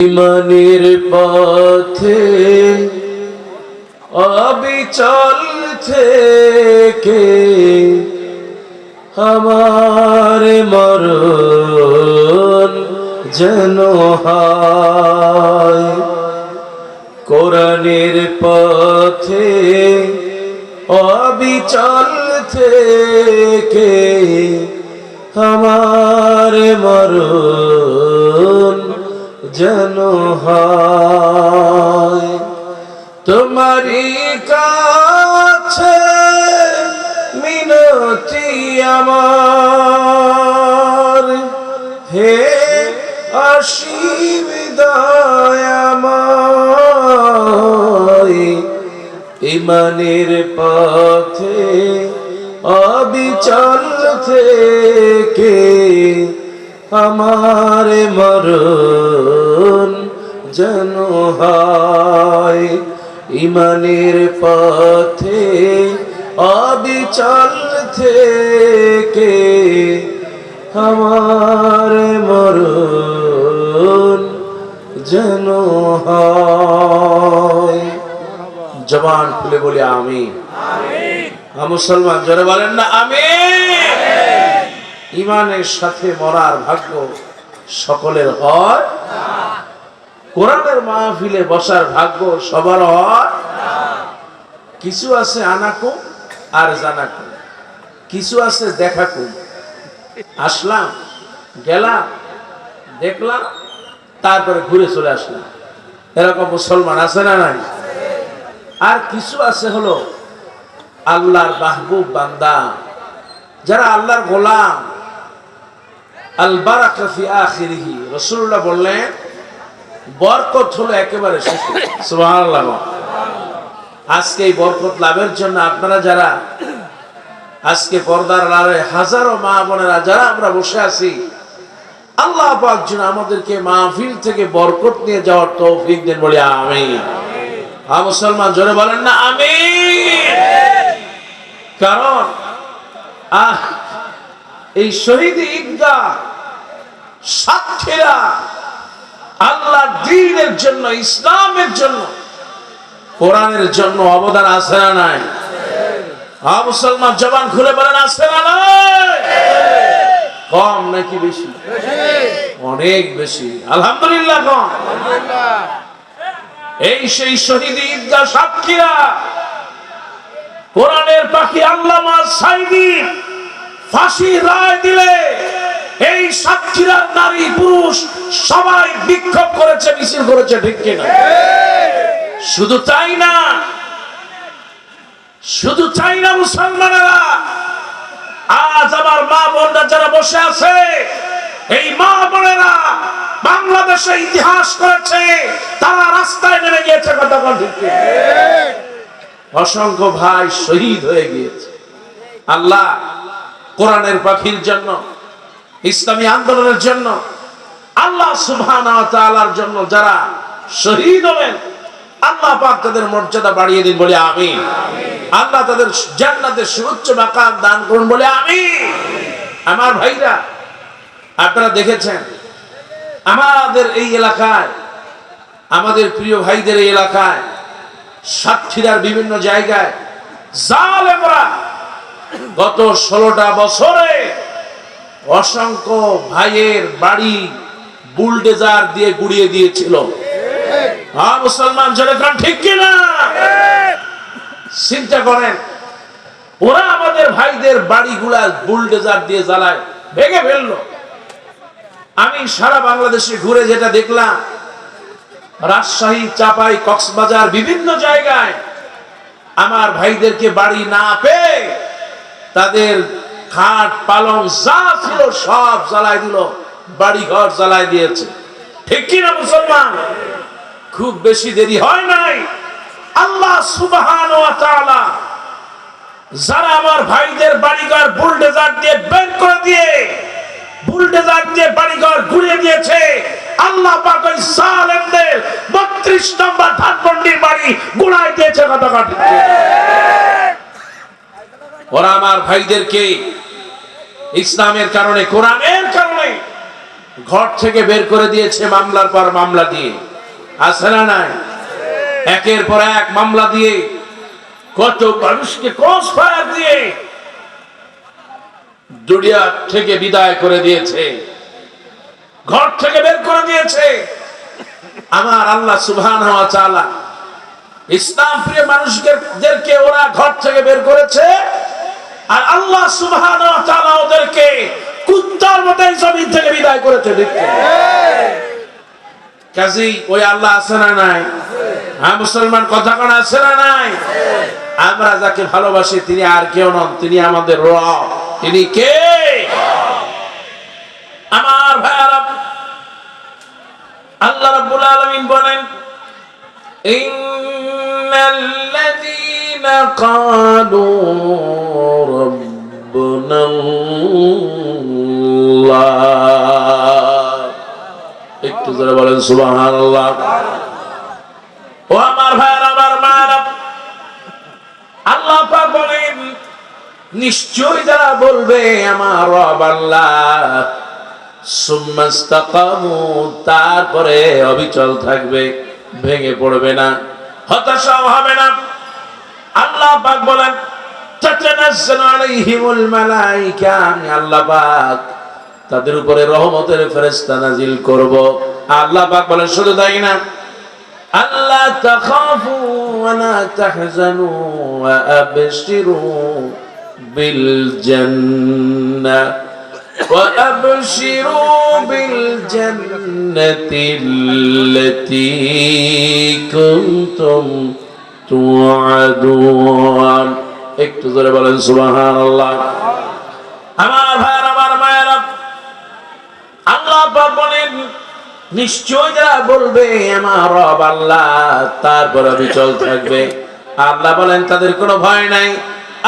ইমানের পথে অবিচল থেকে আমার মরণ যেন কোরআনের পথে অবিচল থেকে আমার মরণ যেন তোমারই কাছে মিনতি আমার। হে অসীবিদায় ইমানের পথে অবিচল থেকে আমার মরণ যেন হয়। ইমানের পথে অবিচল থেকে আমার মরণ যেন হয়। জবান খুলে বলি আমি মুসলমান জোরে বলেন না আমি ইমানের সাথে মরার ভাগ্য সকলের হয়। কোরআনের মাহফিলে বসার ভাগ্য সবার হয়। কিছু আছে আনাকুম আর জানাকুম। কিছু আছে দেখাকুম। আসলাম, গেলাম, দেখলাম, তারপরে ঘুরে চলে আসলাম। এরকম মুসলমান আছে না নাই? আর কিছু আছে হলো আল্লাহর মাহবুব বান্দা। যারা আল্লাহর গোলাম। হলো একেবারে আজকে এই লাভের জন্য আপনারা যারা, আজকে হাজারো মা যারা আমরা বসে আছি, আল্লাহ আমাদেরকে মাহফিল থেকে বরকত নিয়ে যাওয়ার তৌফিক দেন বলি, আমিন। হ্যাঁ মুসলমান, জোরে বলেন না আমি কারণ, আহ, এই শহীদ ঈদগাহ সাক্ষীরা আল্লাহ দিনের জন্য, ইসলামের জন্য, কোরআনের জন্য অবদান আছে না নাই? মুসলমান জবান খুলে বলেন, আছে না নাই? কম নাকি বেশি? অনেক বেশি। আলহামদুলিল্লাহ কম। এই সেই শহীদ ঈদগাহ সাক্ষীরা, কোরআনের পাখি আল্লামা সাইদি ফাঁসি রায় দিলে এই সাক্ষীরা নারী পুরুষ সবাই বিক্ষোভ করেছে, মিছিল করেছে, ঠিক কিনা শুধু তাই না, শুধু চাই না মুসলমানেরা, আজ আমার মা বোনরা যারা বসে আছে, এই মা বোনেরা বাংলাদেশে ইতিহাস করেছে, তারা রাস্তায় নেমে গিয়েছে, কথা অসংখ্য ভাই শহীদ হয়ে গিয়েছে। আল্লাহ কোরআনের পাখির জন্য ইসলামী আন্দোলনের জন্য, আল্লাহ সুবহানাহু জন্য যারা শহীদ হলেন আল্লাহ পাক তাদের মর্যাদা বাড়িয়ে দিন বলে আমি আল্লাহ তাদের জান্নাতের সুউচ্চ মাকাম দান করুন বলে আমি আমার ভাইরা, আপনারা দেখেছেন, আমাদের এই এলাকায়, আমাদের প্রিয় ভাইদের এই এলাকায়, সাতক্ষীরার বিভিন্ন জায়গায় জালেমরা গত ষোলোটা বছরে অসংখ্য ভাইয়ের বাড়ি বুলডেজার দিয়ে গুড়িয়ে দিয়েছিল। হ্যাঁ। মুসলমান জলে খান ঠিক কিনা? চিন্তা করেন ওরা আমাদের ভাইদের বাড়িগুলা বুলডেজার দিয়ে জ্বালায় ভেঙে ফেলল। আমি সারা বাংলাদেশে ঘুরে যেটা দেখলাম রাজশাহী চাপাই কক্সবাজার বিভিন্ন জায়গায় আমার ভাইদেরকে বাড়ি না পেয়ে তাদের খাট পালং যা ছিল সব জ্বালাই দিল বাড়ি ঘর জ্বালাই দিয়েছে। ঠিক কিনা মুসলমান? খুব বেশি দেরি হয় নাই। আল্লাহ সুবহান যারা আমার ভাইদের বাড়িঘর বুলডেজার দিয়ে বের করে দিয়ে বুলডেজার দিয়ে বাড়িঘর ঘুরিয়ে দিয়েছে আল্লাহ পাক ওই জালেমদের 32 নম্বর ধানমন্ডির বাড়ি গুড়ায় দিয়েছে কথা কাটি ওরা আমার ভাইদেরকে ইসলামের কারণে, কোরআনের কারণে ঘর থেকে বের করে দিয়েছে মামলার পর মামলা দিয়ে। আছে না নাই? একের পর এক মামলা দিয়ে কত মানুষকে ক্রস ফায়ার দিয়ে দুনিয়া থেকে বিদায় করে দিয়েছে। ঘর থেকে বের করে দিয়েছে। আমার আল্লাহ সুবহান হওয়া চালা ইসলাম প্রিয় মানুষদেরকে ওরা ঘর থেকে বের করেছে। আর আল্লাহ ওদেরকে কুত্তার মতো জমিন থেকে বিদায় করেছে দেখতে ওই আল্লাহ আছে না নাই? হ্যাঁ মুসলমান, কথা কোন, আছে না নাই? আমরা যাকে ভালোবাসি, তিনি আর কেউ নন, তিনি আমাদের রব তিনি কে? আমার ভাইয়ারা, আল্লাহ রাব্বুল আলামিন বলেন ইন্নাল্লাযীনা ক্বালু রাব্বুনা আল্লাহ একটু বলেন ও আমার আমার আল্লাহ পাক বলেন নিশ্চয় যারা বলবে, আমার রব আল্লাহ। তারপরে অবিচল থাকবে, ভেঙে পড়বে না, হতাশাও হবে না। আল্লাহ পাক বলেন তাতানাজ্জালু আলাইহিমুল মালাইকা আমি আল্লাহ পাক তাদের উপরে রহমতের ফেরেশতা নাজিল করব আল্লাহ পাক বলেন শুধু তাই না আল্লাহ তাখাফু ওয়া লা তাহজানু ওয়া আবশিরু বিল জান্নাহ وأبشروا بالجنة التي كنتم توعدون একটু জোরে বলেন সুবহান আল্লাহ আমার ভাইয়ের আমার মায়েরা আল্লাহ পাক বলেন নিশ্চয় যারা বলবে আমার রব আল্লাহ তারপর বিচল থাকবে আল্লাহ বলেন তাদের কোনো ভয় নাই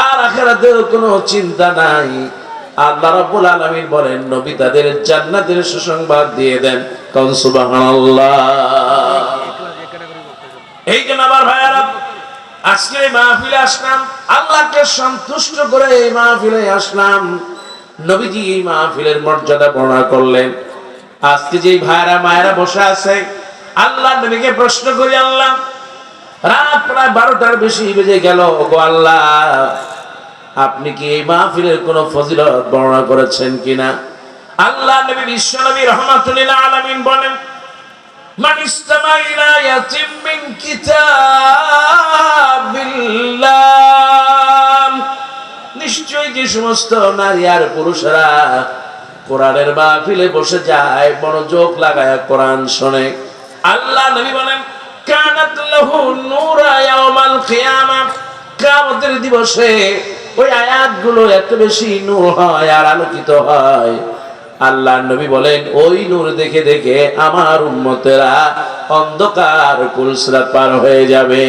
আর আখেরাতেও কোনো চিন্তা নাই আল্লাহ রাব্বুল আলামিন বলেন নবী তাদের জান্নাতের সুসংবাদ দিয়ে দেন কোন সুবহানাল্লাহ এই জন্য আমার ভাইয়ারা আজকে এই মাহফিলে আসলাম, আল্লাহকে সন্তুষ্ট করে এই মাহফিলে আসলাম। নবীজি এই মাহফিলের মর্যাদা বর্ণনা করলেন। আজকে যে ভাইরা মায়েরা বসে আছে আল্লাহ নবীকে প্রশ্ন করি, আল্লাহ, রাত প্রায় বারোটার বেশি বেজে গেল। গো আল্লাহ, আপনি কি এই মাহফিলের কোন ফজিলত বর্ণনা করেছেন কিনা? আল্লাহ নবী বিশ্ব নবী রহমাতুল্লাহ আলামিন বলেন, মান ইয়াতিম মিন কিতাবিল্লাহ সমস্ত নারী আর পুরুষেরা কোরআনের মাহফিলে বসে যায় মনোযোগ লাগায় কোরআন শোনে। আল্লাহ নবী বলেন কানাত লাহু নূরা ইয়াউমাল কিয়ামা কিয়ামতের দিবসে ওই আয়াতগুলো এত বেশি নূর হয় আর আলোকিত হয়। আল্লাহ নবী বলেন ওই নূর দেখে দেখে আমার উম্মতেরা অন্ধকার পুলসরাত পার হয়ে যাবে।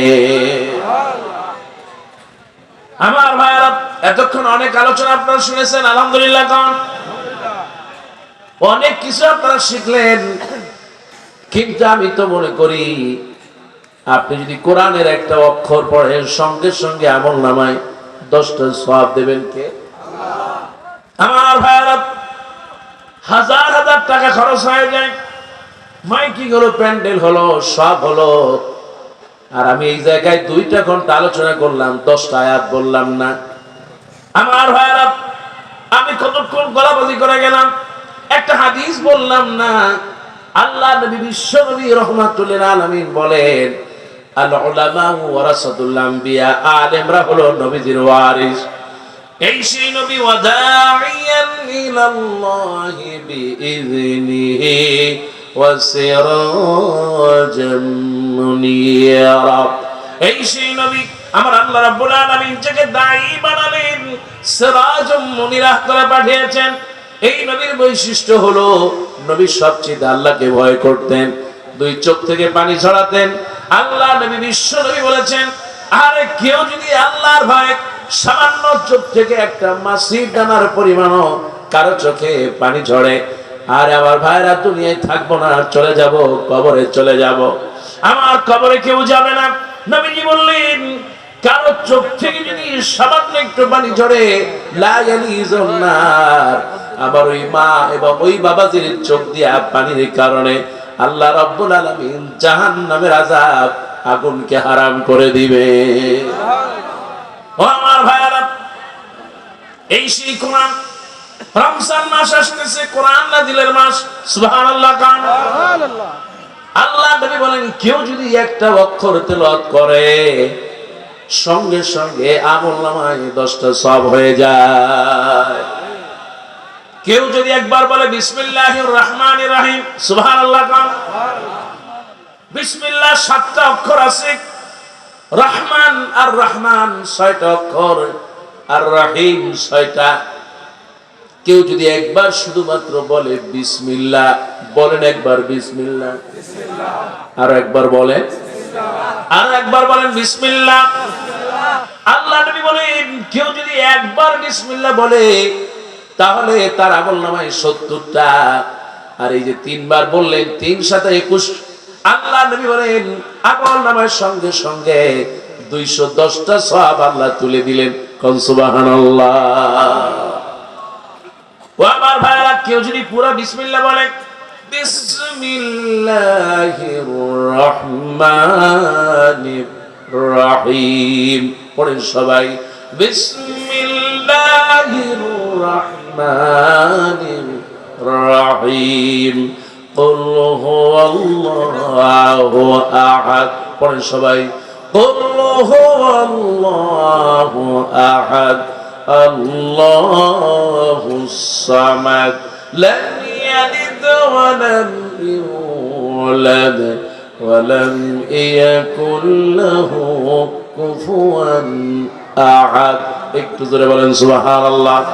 আমার ভাইরা এতক্ষণ অনেক আলোচনা আপনারা শুনেছেন, আলহামদুলিল্লাহ কন অনেক কিছু আপনারা শিখলেন। কিন্তু আমি তো মনে করি, আপনি যদি কোরআনের একটা অক্ষর পড়েন, সঙ্গে সঙ্গে আমল নামায় দশটা সব দেবেন কে? আমার ভাইরা হাজার হাজার টাকা খরচ হয়ে যায়। মাইকিং হলো, প্যান্ডেল হলো সব হলো। আর আমি এই জায়গায় দুইটা ঘণ্টা আলোচনা করলাম, দশটা আয়াত বললাম না। আমার ভাইরা আমি কতক্ষণ গলাবাজি করে গেলাম? একটা হাদিস বললাম না। আল্লাহ নবী, বিশ্ব নবী রহমাতুল্লিল আলামিন বলেন আল উলামা ওয়ারাসাতুল আম্বিয়া আলেমরা হলো নবীজির ওয়ারিস। এই সেই নবী ওয়াদাইয়ান ইলাল্লাহি বিইذনিহি ওয়াসিরাজাম মুনিরা এই সেই নবী আমার আল্লাহ রাব্বুল আলামিন যাকে দায়ী বানালেন, সিরাজাম মুনিরা করে পাঠিয়েছেন। এই নবীর বৈশিষ্ট্য হলো, নবী সবচেয়ে আল্লাহকে ভয় করতেন, দুই চোখ থেকে পানি ছড়াতেন। আল্লাহ নবী বিশ্ব নবী বলেছেন, আরে কেউ যদি আল্লাহর ভয়, সামান্য চোখ থেকে একটা মাসির দানার পরিমাণও কারও চোখে পানি ঝরে। আর আমার ভাইরা, দুনিয়ায় থাকব না, চলে যাব, কবরে চলে যাব। আমার কবরে কেউ যাবে না। নবীজি বললেন, কারও চোখ থেকে যদি সামান্য একটু পানি ঝরে আবার ওই মা এবং ওই বাবাজির চোখ দিয়ে পানির কারণে আল্লাহ রব্বুল আলামিন জাহান্নামের আযাব আগুনকে হারাম করে দিবে। ও আমার ভাইয়ারা, এই সেই কোরআন, রমজান মাস আসতেছে, কোরআন নাজিলের মাস, সুবহানাল্লাহ কান। আল্লাহ নবী বলেন, কেউ যদি একটা অক্ষর তেলাওয়াত করে, সঙ্গে সঙ্গে আমল নামায় দশটা সব হয়ে যায়। কেউ যদি একবার বলে, বিসমিল্লাহির রহমানির রহিম, সুবহানাল্লাহ কান বিসমিল্লাহ সাতটা অক্ষর আছে, রহমান আর রহমান ছয়টা অক্ষর, আর রহিম ছয়টা কেউ যদি একবার শুধুমাত্র বলে বিসমিল্লাহ, বলেন একবার বিসমিল্লাহ। আর একবার বলেন। আর একবার বলেন বিসমিল্লাহ। আল্লাহ নবী বলেন, কেউ যদি একবার বিসমিল্লাহ বলে, তাহলে তার আমল নামায় সত্তরটা। আর এই যে তিনবার বললেন, তিন সাথে একুশ। আল্লাহ নবী বলেন, আমল নামায় সঙ্গে সঙ্গে দুইশো দশটা সব আল্লাহ তুলে দিলেন। কনসুবাহান ও আমার ভাইরা কেউ যদি পুরো বিসমিল্লাহ বলে বিসমিল্লাহির রহমানির রহিম পড়েন সবাই বিসমিল্লাহির রহমানির রহিম قل هو الله أحد পড়েন সবাই قل هو الله أحد الله الصمد لم يلد ولم يولد ولم يكن له كفوا أحد. اكتب سبحان الله